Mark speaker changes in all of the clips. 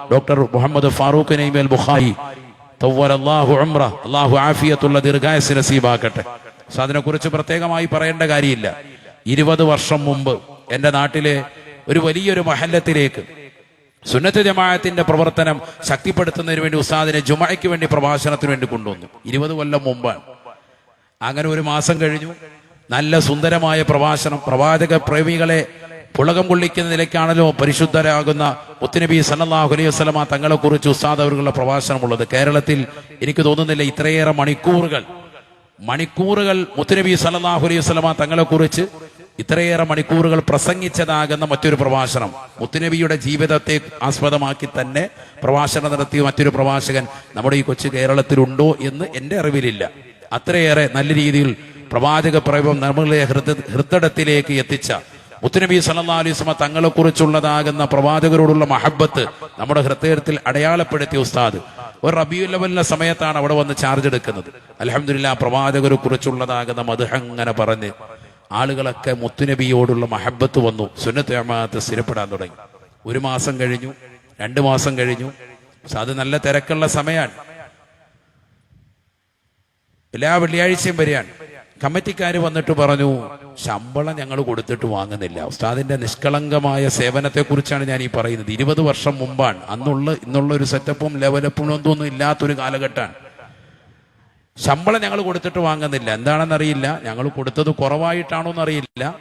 Speaker 1: Doctor Muhammad Farooq Naimal Bukhari. Allah ഉംറ. അള്ളാഹു ആഫിയത്തുള്ള ദീർഘായസ് നസീബാക്കട്ടെ. സോ അതിനെക്കുറിച്ച് പ്രത്യേകമായി പറയേണ്ട കാര്യമില്ല. ഇരുപത് വർഷം മുമ്പ് എന്റെ നാട്ടിലെ ഒരു വലിയൊരു മഹല്ലത്തിലേക്ക് സുന്നത്ത് ജമാഅത്തിന്റെ പ്രവർത്തനം ശക്തിപ്പെടുത്തുന്നതിന് വേണ്ടി ഉസ്താദിനെ ജുമായ്ക്ക് വേണ്ടി പ്രഭാഷണത്തിന് വേണ്ടി കൊണ്ടുവന്നു. ഇരുപത് കൊല്ലം മുമ്പാണ്. അങ്ങനെ ഒരു മാസം കഴിഞ്ഞു. നല്ല സുന്ദരമായ പ്രഭാഷണം. പ്രവാചക പ്രേമികളെ പുളകം കൊള്ളിക്കുന്ന നിലയ്ക്കാണല്ലോ പരിശുദ്ധരാകുന്ന മുത്തുനബി സല്ലല്ലാഹു അലൈഹി വസ്ലമ തങ്ങളെ കുറിച്ച് ഉസ്താദ് അവരുടെ പ്രഭാഷണമുള്ളത്. കേരളത്തിൽ എനിക്ക് തോന്നുന്നില്ല ഇത്രയേറെ മണിക്കൂറുകൾ. മണിക്കൂറുകൾ മുത്തുനബി സല്ലല്ലാഹു അലൈഹി വസ്ലമ തങ്ങളെ കുറിച്ച് ഇത്രയേറെ മണിക്കൂറുകൾ പ്രസംഗിച്ചതാകുന്ന മറ്റൊരു പ്രഭാഷണം. മുത്തുനബിയുടെ ജീവിതത്തെ ആസ്പദമാക്കി തന്നെ പ്രഭാഷണം നടത്തിയ മറ്റൊരു പ്രഭാഷകൻ നമ്മുടെ ഈ കൊച്ചു കേരളത്തിലുണ്ടോ എന്ന് എന്റെ അറിവിലില്ല. അത്രയേറെ നല്ല രീതിയിൽ പ്രവാചക പ്രയോഗം നമ്മളെ ഹൃദ ഹൃദയത്തിലേക്ക് എത്തിച്ച മുത്തുനബി സല്ലാ അലൈഹി തങ്ങളെക്കുറിച്ചുള്ളതാകുന്ന തങ്ങളെ കുറിച്ചുള്ളതാകുന്ന പ്രവാചകരോടുള്ള മഹബത്ത് നമ്മുടെ ഹൃദയത്തിൽ അടയാളപ്പെടുത്തിയ ഉസ്താദ്. ഒരു റബിയു ലെവലിന്റെ സമയത്താണ് അവിടെ വന്ന് ചാർജ് എടുക്കുന്നത്. അലഹമില്ല പ്രവാചകരെ കുറിച്ചുള്ളതാകുന്ന മധുഹ അങ്ങനെ പറഞ്ഞ് ആളുകളൊക്കെ മുത്തുനബിയോടുള്ള മഹബത്ത് വന്നു. സുന്നത്ത് അമാത്ത് സ്ഥിരപ്പെടാൻ തുടങ്ങി. ഒരു മാസം കഴിഞ്ഞു രണ്ട് മാസം കഴിഞ്ഞു. അത് നല്ല തിരക്കുള്ള സമയമാണ് എല്ലാ വെള്ളിയാഴ്ചയും വരികയാണ്. കമ്മിറ്റിക്കാർ വന്നിട്ട് പറഞ്ഞു ശമ്പളം ഞങ്ങൾ കൊടുത്തിട്ട് വാങ്ങുന്നില്ല. ഉസ്താദിന്റെ നിഷ്കളങ്കമായ സേവനത്തെ കുറിച്ചാണ് ഞാൻ ഈ പറയുന്നത്. ഇരുപത് വർഷം മുമ്പാണ്. അന്നുള്ള ഇന്നുള്ള ഒരു സെറ്റപ്പും ലെവലപ്പും ഒന്നും ഇല്ലാത്തൊരു കാലഘട്ടമാണ്. ശമ്പളം ഞങ്ങൾ കൊടുത്തിട്ട് വാങ്ങുന്നില്ല. എന്താണെന്നറിയില്ല. ഞങ്ങൾ കൊടുത്തത് കുറവായിട്ടാണോ എന്നറിയില്ല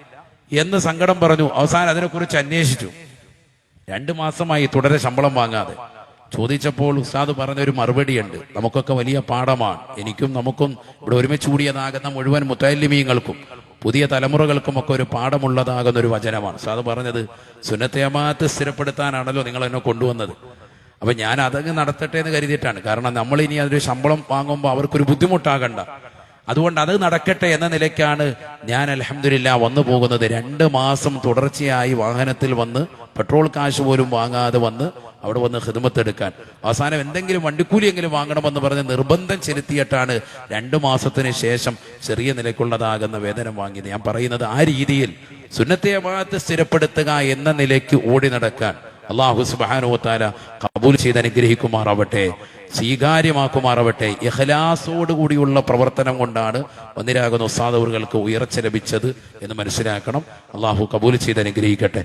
Speaker 1: എന്ന് സങ്കടം പറഞ്ഞു. അവസാനം അതിനെക്കുറിച്ച് അന്വേഷിച്ചു. രണ്ടു മാസമായി തുടരെ ശമ്പളം വാങ്ങാതെ. ചോദിച്ചപ്പോൾ ഉസ്താദ് പറഞ്ഞ പറഞ്ഞൊരു മറുപടിയുണ്ട്. നമുക്കൊക്കെ വലിയ പാഠമാണ്. എനിക്കും നമുക്കും ഇവിടെ ഒരുമിച്ച് കൂടിയതാകുന്ന മുഴുവൻ മുത്തല്ലിമീങ്ങൾക്കും പുതിയ തലമുറകൾക്കും ഒക്കെ ഒരു പാഠമുള്ളതാകുന്ന ഒരു വചനമാണ്. ഉസ്താദ് പറഞ്ഞത് സുന്നത്തേമാത്ത് സ്ഥിരപ്പെടുത്താനാണല്ലോ നിങ്ങൾ എന്നെ കൊണ്ടുവന്നത്. അപ്പൊ ഞാൻ അതങ്ങ് നടത്തട്ടെ എന്ന് കരുതിയിട്ടാണ്. കാരണം നമ്മൾ ഇനി അതൊരു ശമ്പളം വാങ്ങുമ്പോൾ അവർക്കൊരു ബുദ്ധിമുട്ടാകണ്ട. അതുകൊണ്ട് അത് നടക്കട്ടെ എന്ന നിലയ്ക്കാണ് ഞാൻ അലഹമില്ല വന്നു പോകുന്നത്. രണ്ട് മാസം തുടർച്ചയായി വാഹനത്തിൽ വന്ന് പെട്രോൾ കാശ് പോലും വാങ്ങാതെ വന്ന് അവിടെ വന്ന് ഹിദമത്തെടുക്കാൻ അവസാനം എന്തെങ്കിലും വണ്ടിക്കൂലിയെങ്കിലും വാങ്ങണമെന്ന് പറഞ്ഞ് നിർബന്ധം ചെലുത്തിയിട്ടാണ് രണ്ടു മാസത്തിന് ശേഷം ചെറിയ നിലയ്ക്കുള്ളതാകുന്ന വേതനം വാങ്ങിയത്. ഞാൻ പറയുന്നത് ആ രീതിയിൽ സുന്നത്തെ ഭാഗത്ത് സ്ഥിരപ്പെടുത്തുക എന്ന നിലയ്ക്ക് ഓടി നടക്കാൻ അള്ളാഹു സുബാനുവത്താല കബൂൽ ചെയ്ത് അനുഗ്രഹിക്കുമാറാവട്ടെ സ്വീകാര്യമാക്കുമാറാവട്ടെ കൂടിയുള്ള പ്രവർത്തനം കൊണ്ടാണ് ഒന്നിരാകുന്ന ഉസ്താദവറുകൾക്ക് ഉയർച്ച ലഭിച്ചത് എന്ന് മനസ്സിലാക്കണം. അള്ളാഹു കബൂൽ ചെയ്ത് അനുഗ്രഹിക്കട്ടെ.